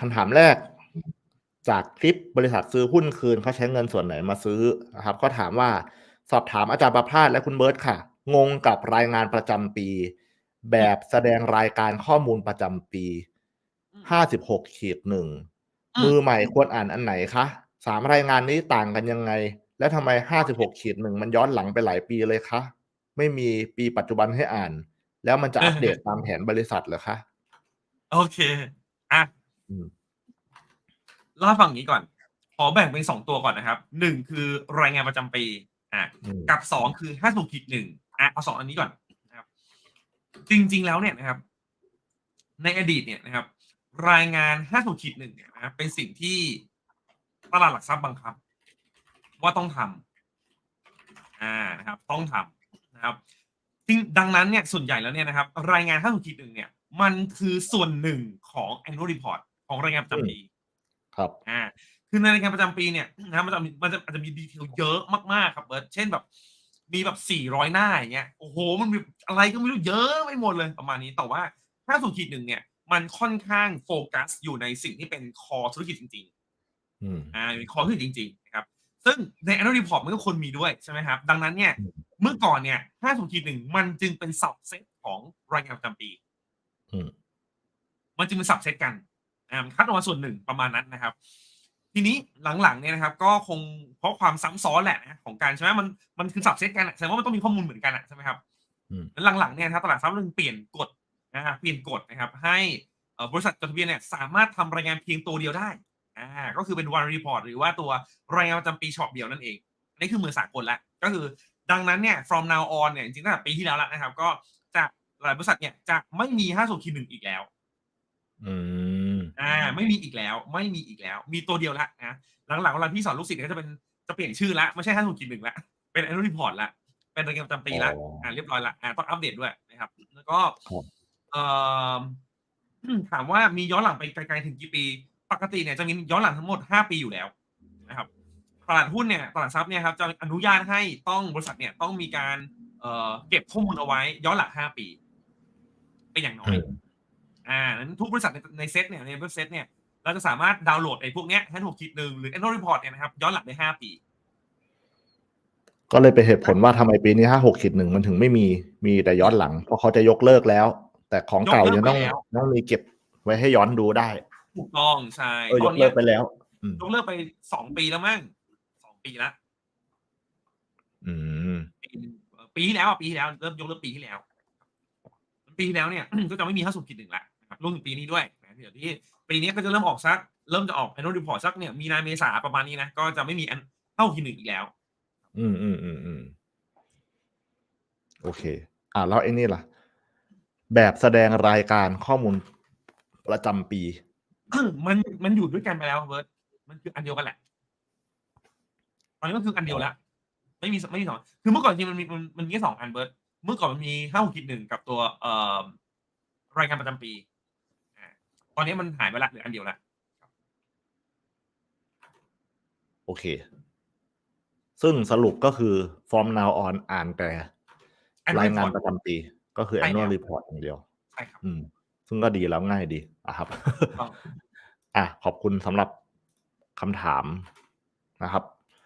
คำถามแรก จากคลิปบริษัทซื้อหุ้นคืนเขาใช้เงินส่วนไหนมาซื้อนะครับ ก็ถามว่าสอบถามอาจารย์ประภาสและคุณเบิร์ตค่ะ งงกับรายงานประจำปี แบบแสดงรายการข้อมูลประจำปีอืมห้าสิบหกขีดหนึ่งอืมมือใหม่ควรอ่านอันไหนคะสามรายงานนี้ต่างกันยังไง และทำไมห้าสิบหกขีดหนึ่งมันย้อนหลังไปหลายปีเลยคะไม่มีปีปัจจุบันให้อ่าน แล้วมันจะอัปเดตตามแผนบริษัทเหรอคะ โอเค อะอืมเล่าให้ฟังอย่างนี้ก่อน ขอแบ่งเป็นสองตัวก่อนนะครับหนึ่งคือรายงานประจำปี อะอืมกับสองคือห้าถูกขีดหนึ่งอะเอาสองอันนี้ก่อนนะครับ จริง ๆ แล้วเนี่ยนะครับ ในอดีตเนี่ยนะครับ รายงานห้าถูกขีดหนึ่งเนี่ยนะครับเป็นสิ่งที่ตลาดหลักทรัพย์บังคับ ว่าต้องทำอ่านะครับ ต้องทำนะครับซึ่งดังนั้นเนี่ยส่วนใหญ่แล้วเนี่ยนะครับ รายงานห้าถูกขีดหนึ่งเนี่ย มันคือส่วนหนึ่งของ annual report ของรายงานประจำปีครับอ่าคือในรายการประจำปีเนี่ยนะมันจะมีมันจะอาจจะมีดีเทลเยอะมากๆครับเบิร์ตเช่นแบบมีแบบสี่ร้อยหน้าอย่างเงี้ยโอ้โห มันมีอะไรก็ไม่รู้เยอะไปหมดเลยประมาณนี้แต่ว่าถ้าสูตรขีดหนึ่งเนี่ยมันค่อนข้างโฟกัสอยู่ในสิ่งที่เป็นคอธุรกิจจริงอืมๆอ่าเป็นคอธุรกิจจริงๆนะครับซึ่งใน annual report มันก็ควรมีด้วยใช่ไหมครับ ดังนั้นเนี่ยอืมเมื่อก่อนเนี่ยถ้าสูตรขีดหนึ่งมันจึงเป็นสับเซตของรายงานประจำปีอืมมันจึงเป็นสับเซตกัน อ่ามันคัดออกมาส่วนหนึ่งประมาณนั้นนะครับ ทีนี้หลังๆเนี่ยนะครับ ก็คงเพราะความซ้ำซ้อนแหละนะของการใช่ไหมมันมันคือสับเซตกันอะแสดงว่ามันต้องมีข้อมูลเหมือนกันอะใช่ไหมครับอืมแล้วหลังๆเนี่ยนะครับตลาดทรัพย์เริ่มเปลี่ยนกฎนะฮะเปลี่ยนกฎนะครับ ให้เอ่อบริษัทจดทะเบียนเนี่ยสามารถทำรายงานเพียงตัวเดียวได้อ่าก็คือเป็น one report หรือว่าตัวรายงานประจำปีฉบับเดียวนั่นเองอันนี้คือมือสากลแล้วก็คือดังนั้นเนี่ย from now on เนี่ยจริงๆตั้งแต่ปีที่แล้วแล้วนะครับ ก็จะหลายบริษัทเนี่ยจะไม่มีห้าสูตรคีหนึ่งอีกแล้ว อืม อ่าไม่มีอีกแล้วไม่มีอีกแล้ว มีตัวเดียวละนะหลังๆเวลาพี่สอนลูกศิษย์เนี่ยก็จะเป็นจะเปลี่ยนชื่อละไม่ใช่ห้าสูตรคีหนึ่งละเป็น annual report ละเป็นรายงานประจำปีละอ๋ออ่อ่าเรียบร้อยละอ่าต้องอัปเดตด้วยนะครับ แล้วก็ครับเอ่อถามว่ามีย้อนหลังไปไกลๆถึงกี่ปี ปกติเนี่ยจะมีย้อนหลังทั้งหมด5ปีอยู่แล้วนะครับตลาดหุ้นเนี่ยตลาดทรัพย์เนี่ยครับจะอนุญาตให้ต้องบริษัทเนี่ยต้องมีการเอ่อเก็บข้อมูลเอาไว้ย้อนหลัง5ปี เป็นอย่างน้อย อืมอ่านั้นทุกบริษัทในในเซตเนี่ยในเว็บเซตเนี่ยเราจะสามารถดาวน์โหลดไอ้พวกเนี้ยให้ถูกคิดหนึ่งหรือ annual report เนี่ยนะครับย้อนหลังได้5ปี ก็เลยเป็นเหตุผลว่าทำไมปีนี้ห้าหกขีดหนึ่งมันถึงไม่มีมีแต่ย้อนหลัง เพราะเขาจะยกเลิกแล้ว แต่ของเก่ายกเลิกยังต้องไปแล้วต้องมีเก็บไว้ให้ย้อนดูได้ถูกต้องใช่เออยตอกนเลิเนี้ยกไปแล้วอืมยกเลิกไปสองปีแล้วมั้งสองปีละอืมปีปีที่แล้วอะปีที่แล้ว เริ่มยกเลิกปีที่แล้ว ปีที่แล้วเนี่ย ก็จะไม่มีห้าสูตรขีดหนึ่งละนะค รับรวมถึงปีนี้ด้วยนะเดี๋ยวที่ปีนี้ก็จะเริ่มออกสัก เริ่มจะออก annual report สักเนี่ยมีนาเมษาประมาณนี้นะ ก็จะไม่มีอันเท่าขีดหนึ่งอีกแล้ว อืมอืมอืมอืมโอเค อ่าแล้วไอ้นี่ล่ะ แบบแสดงรายการข้อมูลประจำปีมันมันอยู่ด้วยกันไปแล้วครับเบิร์ตมันคืออันเดียวกันแหละตอนนี้ก็คืออันเดียวแล้วไม่มีไม่มีสองคือเมื่อก่อนจริงมันมีมันมันมีแค่สองอันเบิร์ตเมื่อก่อนมันมีห้าหกขีดหนึ่งกับตัวเอ่อรายการประจำปีอ่า ตอนนี้มันหายไปละเหลืออันเดียวละโอเค ซึ่งสรุปก็คือ from now on อ่านแต่ Annual รายงาน report ประจำปี ก็คือใช่แล้ว annual report อย่างเดียวใช่ครับอืม ซึ่งก็ดีแล้วง่ายดีอะครับต้องอะขอบคุณสำหรับคำถามนะครับ